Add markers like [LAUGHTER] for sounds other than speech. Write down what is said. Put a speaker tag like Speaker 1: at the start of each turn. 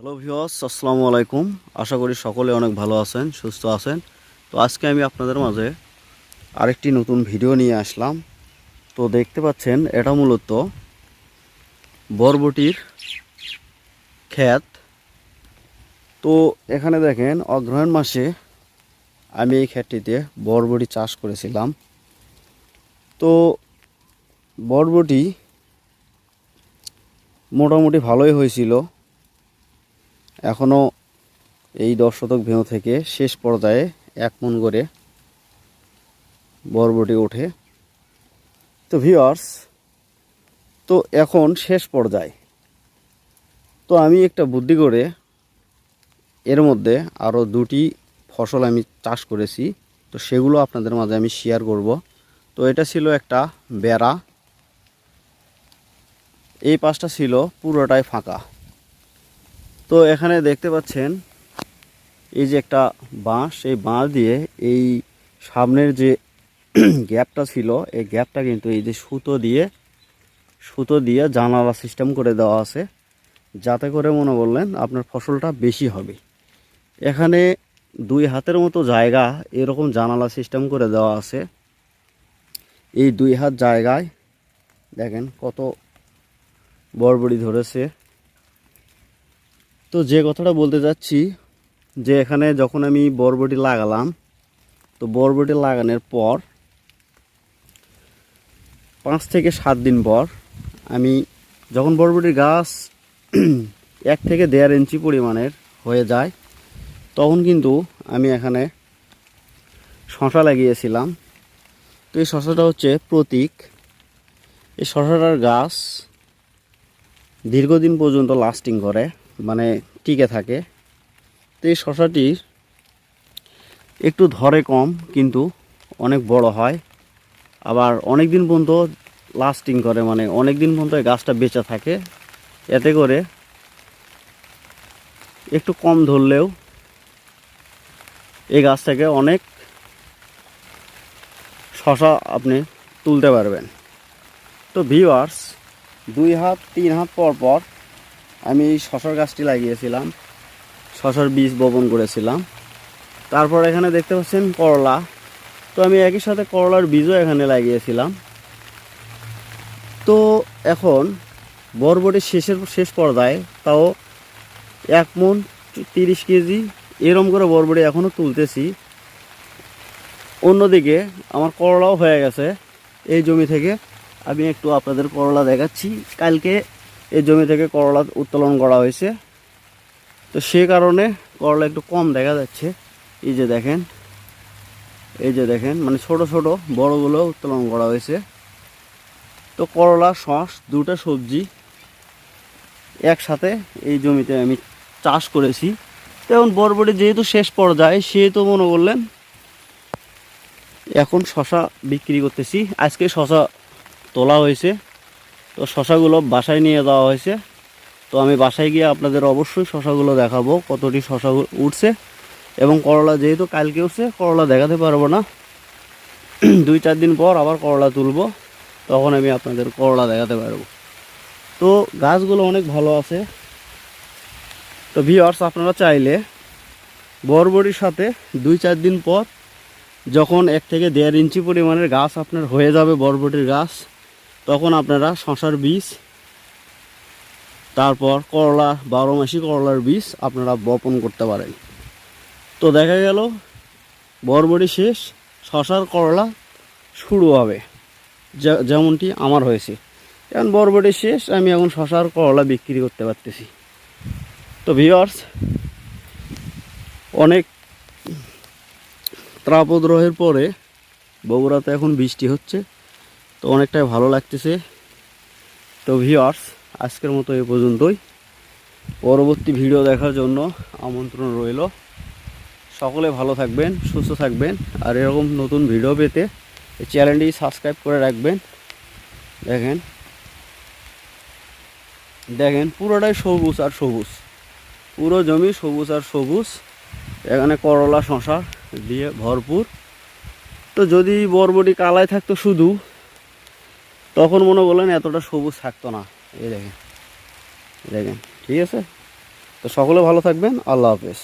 Speaker 1: Hello ভিওস আসসালামু আলাইকুম আশা করি সকলে অনেক ভালো আছেন, সুস্থ আছেন। তো আজকে আমি আপনাদের মাঝে আরেকটি নতুন ভিডিও নিয়ে আসলাম। তো দেখতে পাচ্ছেন, এটা মূলত বরবটির খ্যাত তো এখানে দেখেন, অগ্রহায়ণ মাসে আমি এই ক্ষেতটিতে বরবটি চাষ করেছিলাম। তো বরবটি মোটামুটি ভালোই হয়েছিল। এখনও এই দশ শতক ভেঁউ থেকে শেষ পর্যায়ে এক মন করে বরবটি ওঠে। তো ভিওয়ার্স তো এখন শেষ পর্যায়ে। তো আমি একটা বুদ্ধি করে এর মধ্যে আরও দুটি ফসল আমি চাষ করেছি। তো সেগুলো আপনাদের মাঝে আমি শেয়ার করব। তো এটা ছিল একটা বেড়া। এই পাশটা ছিল পুরোটাই ফাঁকা। তো এখানে দেখতে পাচ্ছেন এই যে একটা বাঁশ, এই বাঁশ দিয়ে এই সামনের যে [CLEARS THROAT] গ্যাপটা ছিল, এই গ্যাপটা কিন্তু এই যে সুতো দিয়ে সুতো দিয়ে জানালা সিস্টেম করে দেওয়া আছে, যাতে করে মনে বললেন আপনার ফসলটা বেশি হবে। এখানে দুই হাতের মতো জায়গা এরকম জানালা সিস্টেম করে দেওয়া আছে। এই দুই হাত জায়গায় দেখেন কত বড়বড়ি ধরেছে। তো যে কথাটা বলতে যাচ্ছি, যে এখানে যখন আমি বরবটি লাগালাম, তো বরবটি লাগানোর পর পাঁচ থেকে সাত দিন পর আমি যখন বরবটির গাছ [CLEARS THROAT] এক থেকে দেড় ইঞ্চি পরিমাণের হয়ে যায়, তখন কিন্তু আমি এখানে শশা লাগিয়েছিলাম। তো এই শশাটা হচ্ছে প্রতীক। এই শশাটার গাছ দীর্ঘদিন পর্যন্ত লাস্টিং করে। মানে টিকে থাকে। তো এই শশাটির একটু ধরে কম, কিন্তু অনেক বড় হয়। আবার অনেক দিন পর্যন্ত লাস্টিং করে মানে অনেক দিন পর্যন্ত গাছটা বেঁচে থাকে। এতে করে একটু কম ধরলেও এই গাছ থেকে অনেক শশা আপনি তুলতে পারবেন। তো ভিওয়ার্স দুই হাত, তিন হাত পর পর আমি শশার গাছটি লাগিয়েছিলাম। শশার বীজ বপন করেছিলাম। তারপর এখানে দেখতে পাচ্ছেন করলা। তো আমি একই সাথে করলার বীজও এখানে লাগিয়েছিলাম। তো এখন বরবটি শেষের, শেষ পর্যায়ে তাও এক মন তিরিশ কেজি এরম করে বরবটি এখনও তুলতেছি। অন্যদিকে আমার করলাও হয়ে গেছে এই জমি থেকে। আমি একটু আপনাদের করলা দেখাচ্ছি। কালকে এই জমি থেকে করলা উত্তোলন করা হয়েছে। তো সে কারণে করলা একটু কম দেখা যাচ্ছে। এই যে দেখেন, এই যে দেখেন মানে ছোট ছোট বড়গুলো উত্তোলন করা হয়েছে। তো করলা, শস, দুটো সবজি একসাথে এই জমিতে আমি চাষ করেছি। তো এখন বরবটি যেহেতু শেষ পর্যায়ে, সেহেতু মনে করলেন এখন শশা বিক্রি করতেছি। আজকে শশা তোলা হয়েছে। তো শশাগুলো বাসায় নিয়ে যাওয়া হয়েছে। তো আমি বাসায় গিয়ে আপনাদের অবশ্যই শশাগুলো দেখাবো, কতটি শশা উঠছে এবং করলা যেহেতু কালকে উঠছে, করলা দেখাতে পারব না। দুই চার দিন পর আবার করলা তুলবো, তখন আমি আপনাদের করলা দেখাতে পারব। তো গাছগুলো অনেক ভালো আছে। তো ভিওয়ার্স আপনারা চাইলে বরবটির সাথে দুই চার দিন পর যখন এক থেকে দেড় ইঞ্চি পরিমাণের গাছ আপনার হয়ে যাবে বরবটির গাছ তখন আপনারা শশার বীজ, তারপর করলা, বারো মাসি করলার বীজ আপনারা বপন করতে পারেন। তো দেখা গেল, বরবটি শেষ শশার করলা শুরু হবে। যেমনটি আমার হয়েছে। কারণ বরবটি শেষ, আমি এখন শশার করলা বিক্রি করতে পারতেছি। তো ভিওয়ার্স অনেক ত্রাপদ্রোহের পরে বগুড়াতে এখন বৃষ্টি হচ্ছে। তো অনেকটাই ভালো লাগতেছে। তো ভিওয়ার্স আজকের মতো এ পর্যন্তই। পরবর্তী ভিডিও দেখার জন্য আমন্ত্রণ রইল। সকলে ভালো থাকবেন, সুস্থ থাকবেন, আর এরকম নতুন ভিডিও পেতে এই চ্যানেলটি সাবস্ক্রাইব করে রাখবেন। দেখেন। দেখেন, পুরোটাই সবুজ আর সবুজ। পুরো জমি সবুজ আর সবুজ। এখানে করলা, শশা দিয়ে ভরপুর। তো যদি বরবটি কালায় থাকতো শুধু তখন মনে বলেন এতটা সবুজ থাকতো না। এই দেখেন। দেখেন। ঠিক আছে? তো সকলে ভালো থাকবেন। আল্লাহ হাফেজ।